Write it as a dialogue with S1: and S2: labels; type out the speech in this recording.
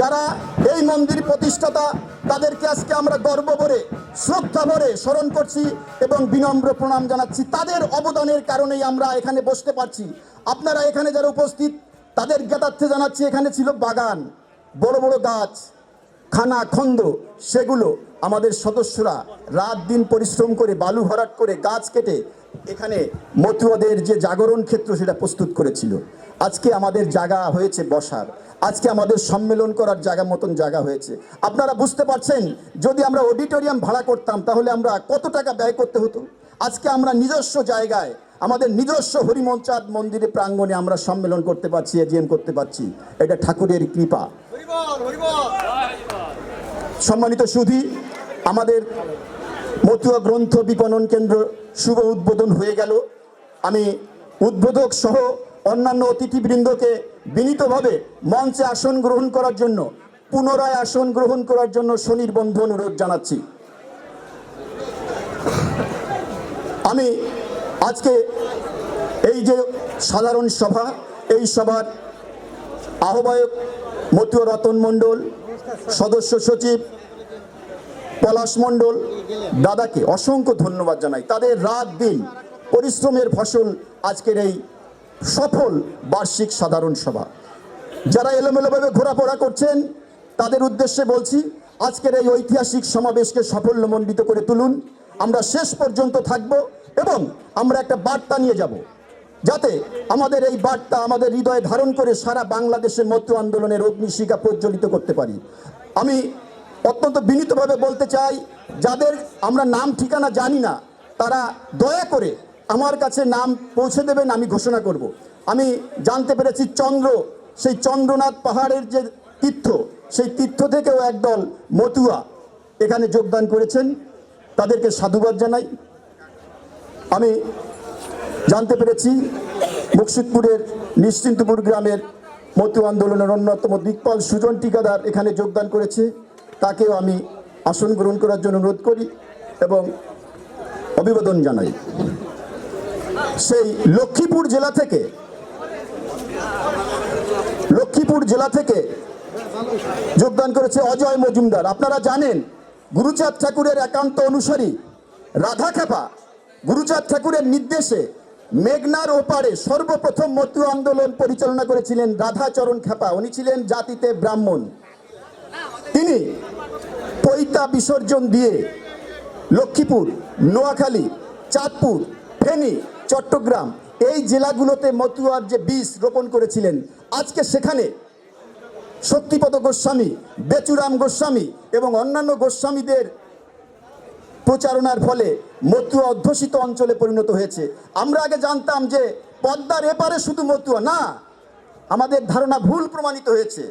S1: যারা এই মন্দির প্রতিষ্ঠাতা, তাদেরকে আজকে আমরা গর্ব ভরে, শ্রদ্ধা ভরে স্মরণ করছি এবং বিনম্র প্রণাম জানাচ্ছি। তাদের অবদানের কারণেই আমরা এখানে বসতে পারছি। আপনারা এখানে যারা উপস্থিত, তাদের জ্ঞাতার্থে জানাচ্ছি, এখানে ছিল বাগান, বড় বড় গাছ, খানা খন্দ সেগুলো আমাদের সদস্যরা রাত দিন পরিশ্রম করে, বালু ভরাট করে, গাছ কেটে এখানে মতুয়াদের যে জাগরণ ক্ষেত্র, সেটা প্রস্তুত করেছিল। আজকে আমাদের জায়গা হয়েছে বসার। আজকে আমাদের সম্মেলন করার জায়গা মতন জায়গা হয়েছে। আপনারা বুঝতে পারছেন যদি আমরা অডিটোরিয়াম ভাড়া করতাম তাহলে আমরা কত টাকা ব্যয় করতে হতো? আজকে আমরা নিজস্ব জায়গায় আমাদের নিজস্ব হরিমঞ্চাদ মন্দিরে প্রাঙ্গণে আমরা সম্মেলন করতে পারছি এজিএম করতে পারছি। এটা ঠাকুরের কৃপা। সম্মানিত সুধী আমাদের মতুয়া গ্রন্থ বিপণন কেন্দ্র শুভ উদ্বোধন হয়ে গেল। আমি উদ্বোধক সহ অন্যান্য অতিথিবৃন্দকে বিনীতভাবে মঞ্চে আসন গ্রহণ করার জন্য, পুনরায় আসন গ্রহণ করার জন্য শনির বন্ধু অনুরোধ জানাচ্ছি। আমি আজকে এই যে সাধারণ সভা, এই সভার আহ্বায়ক মতুয়া রতন মণ্ডল, সদস্য সচিব পলাশ মণ্ডল, দাদাকে অসংখ্য ধন্যবাদ জানাই। তাদের রাত দিন পরিশ্রমের ফসল আজকের এই সফল বার্ষিক সাধারণ সভা। যারা এলোমেলোভাবে ঘোরাফোরা করছেন, তাদের উদ্দেশ্যে বলছি, আজকের এই ঐতিহাসিক সমাবেশকে সাফল্যমণ্ডিত করে তুলুন। আমরা শেষ পর্যন্ত থাকব এবং আমরা একটা বার্তা নিয়ে যাব, যাতে আমাদের এই বার্তা আমাদের হৃদয়ে ধারণ করে সারা বাংলাদেশের মধ্য আন্দোলনের অগ্নিশিখা প্রজ্বলিত করতে পারি। আমি অত্যন্ত বিনীতভাবে বলতে চাই, যাদের আমরা নাম ঠিকানা জানি না, তারা দয়া করে আমার কাছে নাম পৌঁছে দেবেন, আমি ঘোষণা করব। আমি জানতে পেরেছি চন্দ্র, সেই চন্দ্রনাথ পাহাড়ের যে তীর্থ, সেই তীর্থ থেকেও একদল মতুয়া এখানে যোগদান করেছেন। তাদেরকে সাধুবাদ জানাই। আমি জানতে পেরেছি মুর্শিদপুরের নিশ্চিন্তপুর গ্রামের মতু আন্দোলনের অন্যতম দিকপাল সুজন টিকাদার এখানে যোগদান করেছে। তাকেও আমি আসন গ্রহণ করার জন্য অনুরোধ করি এবং অভিবাদন জানাই। সেই লক্ষ্মীপুর জেলা থেকে, লক্ষ্মীপুর জেলা থেকে যোগদান করেছে অজয় মজুমদার। আপনারা জানেন, গুরুচাঁদ ঠাকুরের একান্ত অনুসারী রাধা খেপা, গুরুচাঁদ ঠাকুরের নির্দেশে মেঘনার ওপারে সর্বপ্রথম মতু আন্দোলন পরিচালনা করেছিলেন রাধাচরণ খেপা। উনি ছিলেন জাতিতে ব্রাহ্মণ। তিনি পৈতা বিসর্জন দিয়ে লক্ষ্মীপুর, নোয়াখালী, চাঁদপুর, ফেনী চট্টগ্রাম, এই জেলাগুলোতে মতুয়ার যে বীজ রোপণ করেছিলেন, আজকে সেখানে শক্তিপদ গোস্বামী, বেচুরাম গোস্বামী এবং অন্যান্য গোস্বামীদের প্রচারণার ফলে মতুয়া অধ্যুষিত অঞ্চলে পরিণত হয়েছে। আমরা আগে জানতাম যে পদ্মার এপারে শুধু মতুয়া না, আমাদের ধারণা ভুল প্রমাণিত হয়েছে।